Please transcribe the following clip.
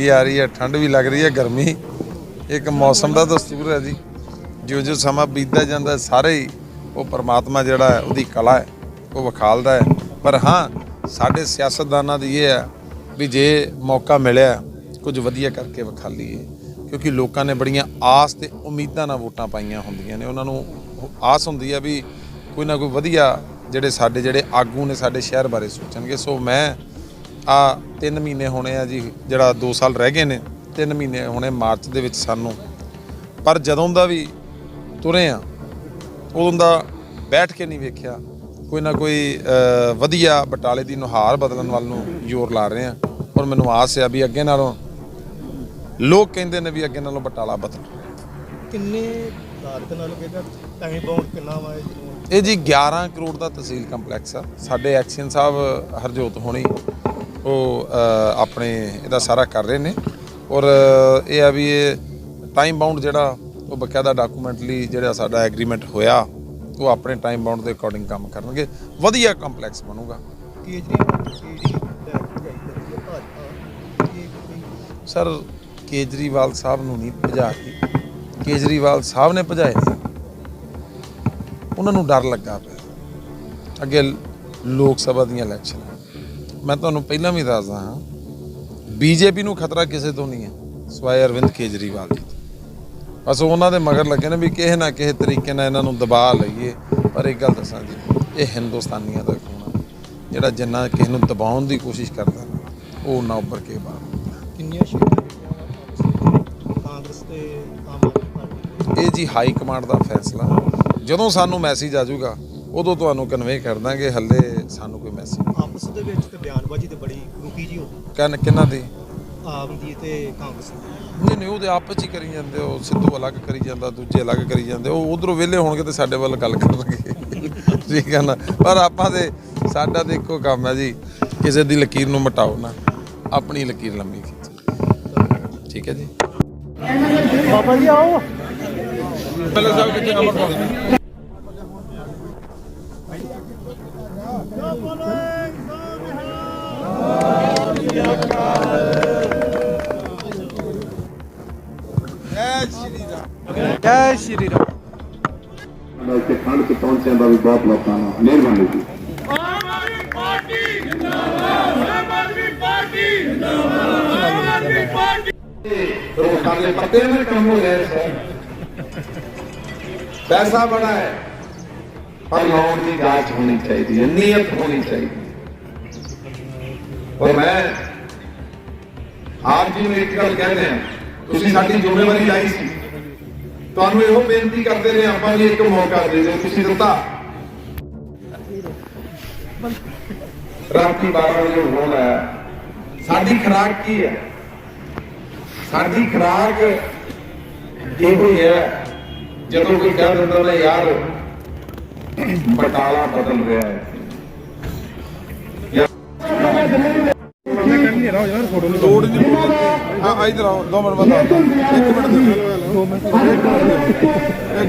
ਵੀ ਆ ਰਹੀ ਹੈ, ਠੰਡ ਵੀ ਲੱਗ ਰਹੀ ਹੈ, ਗਰਮੀ। ਇੱਕ ਮੌਸਮ ਦਾ ਦਸਤੂਰ ਹੈ ਜੀ। ਜਿਉਂ ਜਿਉਂ ਸਮਾਂ ਬੀਤਦਾ ਜਾਂਦਾ, ਸਾਰੇ ਹੀ ਉਹ ਪਰਮਾਤਮਾ ਜਿਹੜਾ ਹੈ, ਉਹਦੀ ਕਲਾ ਹੈ, ਉਹ ਵਿਖਾਲਦਾ ਹੈ। ਪਰ ਹਾਂ, ਸਾਡੇ ਸਿਆਸਤਦਾਨਾਂ ਦੀ ਇਹ ਹੈ ਵੀ ਜੇ ਮੌਕਾ ਮਿਲਿਆ, ਕੁਝ ਵਧੀਆ ਕਰਕੇ ਵਿਖਾਲੀਏ ਕਿਉਂਕਿ ਲੋਕਾਂ ਨੇ ਬੜੀਆਂ ਆਸ ਤੇ ਉਮੀਦਾਂ ਨਾਲ ਵੋਟਾਂ ਪਾਈਆਂ ਹੁੰਦੀਆਂ ਨੇ। ਉਹਨਾਂ ਨੂੰ ਆਸ ਹੁੰਦੀ ਹੈ ਵੀ ਕੋਈ ਨਾ ਕੋਈ ਵਧੀਆ ਜਿਹੜੇ ਸਾਡੇ, ਜਿਹੜੇ ਆਗੂ ਨੇ ਸਾਡੇ ਸ਼ਹਿਰ ਬਾਰੇ ਸੋਚਣਗੇ। ਸੋ ਮੈਂ ਆ 3 ਮਹੀਨੇ ਹੋਣੇ ਆ ਜੀ ਜਿਹੜਾ 2 ਸਾਲ ਰਹਿ ਗਏ ਨੇ 3 ਮਹੀਨੇ ਹੋਣੇ ਮਾਰਚ ਦੇ ਵਿੱਚ ਸਾਨੂੰ। ਪਰ ਜਦੋਂ ਦਾ ਵੀ ਤੁਰੇ ਆ ਉਦੋਂ ਦਾ ਬੈਠ ਕੇ ਨਹੀਂ ਵੇਖਿਆ। ਕੋਈ ਨਾ ਕੋਈ ਵਧੀਆ ਬਟਾਲੇ ਦੀ ਨੁਹਾਰ ਬਦਲਣ ਵੱਲ ਨੂੰ ਜ਼ੋਰ ਲਾ ਰਹੇ ਆ। ਔਰ ਮੈਨੂੰ ਆਸ ਆ ਵੀ ਅੱਗੇ ਨਾਲੋਂ ਲੋਕ ਕਹਿੰਦੇ ਨੇ ਵੀ ਅੱਗੇ ਨਾਲੋਂ ਬਟਾਲਾ ਬਦਲ। ਕਿੰਨੇ ਲਾਗਤ ਨਾਲ ਲੱਗੇਗਾ ਟਾਈਮ ਬਾਉਂਡ ਕਿੰਨਾ ਵਾ? ਇਹ? ਜੀ 11 ਕਰੋੜ ਦਾ ਤਹਿਸੀਲ ਕੰਪਲੈਕਸ ਆ। ਸਾਡੇ ਐਕਸ਼ਨ ਸਾਹਿਬ ਹਰਜੋਤ ਹੋਣੀ ਉਹ ਆਪਣੇ ਇਹਦਾ ਸਾਰਾ ਕਰ ਰਹੇ ਨੇ। ਔਰ ਇਹ ਆ ਵੀ ਇਹ ਟਾਈਮ ਬਾਉਂਡ ਜਿਹੜਾ ਉਹ ਬਕਾਇਦਾ ਡਾਕੂਮੈਂਟਲੀ ਜਿਹੜਾ ਸਾਡਾ ਐਗਰੀਮੈਂਟ ਹੋਇਆ, ਉਹ ਆਪਣੇ ਟਾਈਮ ਬਾਉਂਡ ਦੇ ਅਕੋਰਡਿੰਗ ਕੰਮ ਕਰਨਗੇ। ਵਧੀਆ ਕੰਪਲੈਕਸ ਬਣੂਗਾ। ਸਰ, ਕੇਜਰੀਵਾਲ ਸਾਹਿਬ ਨੂੰ ਨਹੀਂ ਭਜਾਈ ਕੇਜਰੀਵਾਲ ਸਾਹਿਬ ਨੇ ਭਜਾਏ। ਨੇ ਉਹਨਾਂ ਨੂੰ ਡਰ ਲੱਗਾ ਪਿਆ। ਅੱਗੇ ਲੋਕ ਸਭਾ ਦੀਆਂ ਇਲੈਕਸ਼ਨ ਮੈਂ ਤੁਹਾਨੂੰ ਪਹਿਲਾਂ ਵੀ ਦੱਸਦਾ ਹਾਂ ਬੀਜੇਪੀ ਨੂੰ ਖਤਰਾ ਕਿਸੇ ਤੋਂ ਨਹੀਂ ਹੈ ਸਵਾਏ ਅਰਵਿੰਦ ਕੇਜਰੀਵਾਲ ਜੀ ਬਸ ਉਹਨਾਂ ਦੇ ਮਗਰ ਲੱਗੇ ਨੇ ਵੀ ਕਿਸੇ ਨਾ ਕਿਸੇ ਤਰੀਕੇ ਨਾਲ ਇਹਨਾਂ ਨੂੰ ਦਬਾ ਲਈਏ। ਪਰ ਇੱਕ ਗੱਲ ਦੱਸਾਂ ਜੀ ਇਹ ਹਿੰਦੁਸਤਾਨੀਆਂ ਦਾ ਹੈ ਜਿਹੜਾ ਜਿੰਨਾ ਕਿਸੇ ਨੂੰ ਦਬਾਉਣ ਦੀ ਕੋਸ਼ਿਸ਼ ਕਰਦਾ ਉਹ ਨਾ ਉੱਭਰ ਕੇ ਬਾਹਰ। ਕਿੰਨੀਆਂ ਕਾਂਗਰਸ ਤੇ ਆਮ ਆਦਮੀ ਪਾਰਟੀ ਇਹ ਜੀ ਹਾਈ ਕਮਾਂਡ ਦਾ ਫੈਸਲਾ। ਜਦੋਂ ਸਾਨੂੰ ਮੈਸੇਜ ਆ ਜਾਊਗਾ ਉਦੋਂ ਤੁਹਾਨੂੰ ਕਨਵੇ ਕਰ ਦਾਂਗੇ ਹੱਲੇ ਸਾਨੂੰ ਕੋਈ ਮੈਸੇਜ ਆਪਸ ਦੇ ਵਿੱਚ ਤੇ ਬਿਆਨਬਾਜ਼ੀ ਤੇ ਬੜੀ ਰੁਕੀ ਜੀ ਹੋ ਕੰਨ ਕਿੰਨਾ ਦੀ? ਆਮ ਦੀ ਤੇ ਕਾਂਗਰਸ ਦੀ। ਨਹੀਂ ਨਹੀਂ ਉਹਦੇ ਆਪਸ 'ਚ ਹੀ ਕਰੀ ਜਾਂਦੇ ਉਹ ਸਿੱਧੂ ਅਲੱਗ ਕਰੀ ਜਾਂਦਾ ਦੂਜੇ ਅਲੱਗ ਕਰੀ ਜਾਂਦੇ ਉਹ ਉਧਰੋਂ ਵਿਹਲੇ ਹੋਣਗੇ ਤੇ ਸਾਡੇ ਵੱਲ ਗੱਲ ਕਰਨਗੇ। ਠੀਕ ਹੈ ਨਾ? ਪਰ ਆਪਾਂ ਦੇ ਸਾਡਾ ਤੇ ਇੱਕੋ ਕੰਮ ਹੈ ਜੀ ਕਿਸੇ ਦੀ ਲਕੀਰ ਨੂੰ ਮਟਾਓ ਨਾ ਆਪਣੀ ਲਕੀਰ ਲੰਮੀ ਖਿੱਚੋ। ਠੀਕ ਹੈ ਜੀ? ਬਾਬਾ ਜੀ ਆਓ। ਪਹਿਲੇ ਸਾਹਿਬ ਕਿੱਥੇ ਨੰਬਰ ਪਾਉਂਦੇ ਜੈ ਸ਼੍ਰੀ ਰਾਮ ਜੈ ਸ਼੍ਰੀ ਰਾਮ ਮੈਂ ਇੱਥੇ ਖੰਡ ਤੇ ਪਹੁੰਚਿਆ ਦਾ ਵੀ ਬਹੁਤ ਲੋਕਾਂ ਨੂੰ ਮਿਹਰਬਾਨੀ ਜੀ ਆਮ ਆਦਮੀ ਪਾਰਟੀ ਜਿੰਦਾਬਾਦ ਪਰ ਲਾਉਣ ਦੀ ਜਾਂਚ ਹੋਣੀ ਚਾਹੀਦੀ ਹੈ, ਨੀਅਤ ਹੋਣੀ ਚਾਹੀਦੀ ਔਰ ਮੈਂ ਆਪ ਜੀ ਨੂੰ ਇੱਕ ਗੱਲ ਕਹਿੰਦੇ ਹਾਂ, ਤੁਸੀਂ ਸਾਡੀ ਜ਼ਿੰਮੇਵਾਰੀ ਲਾਈ ਸੀ। ਤੁਹਾਨੂੰ ਇਹੋ ਬੇਨਤੀ ਕਰਦੇ ਨੇ, ਆਪਾਂ ਵੀ ਇੱਕ ਮੌਕਾ ਦੇ ਦਿਓ, ਤੁਸੀਂ ਦਿੱਤਾ। ਰਾਤੀ 12 ਵਜੇ ਹੋਣਾ ਹੈ ਸਾਡੀ ਖੁਰਾਕ ਕੀ ਹੈ? ਸਾਡੀ ਖੁਰਾਕ ਇਹੋ ਹੈ ਜਦੋਂ ਕੋਈ ਕਹਿ ਦਿੰਦਾ ਨਾ ਯਾਰ ਬਟਾਲਾ ਬਦਲ ਰਿਹਾ ਹੈ। ਲੋੜ ਨਹੀਂ ਆ ਇਧਰ ਆਓ 2 ਮਿੰਟ ਬਾਅਦ ਇੱਕ ਮਿੰਟ ਦੇ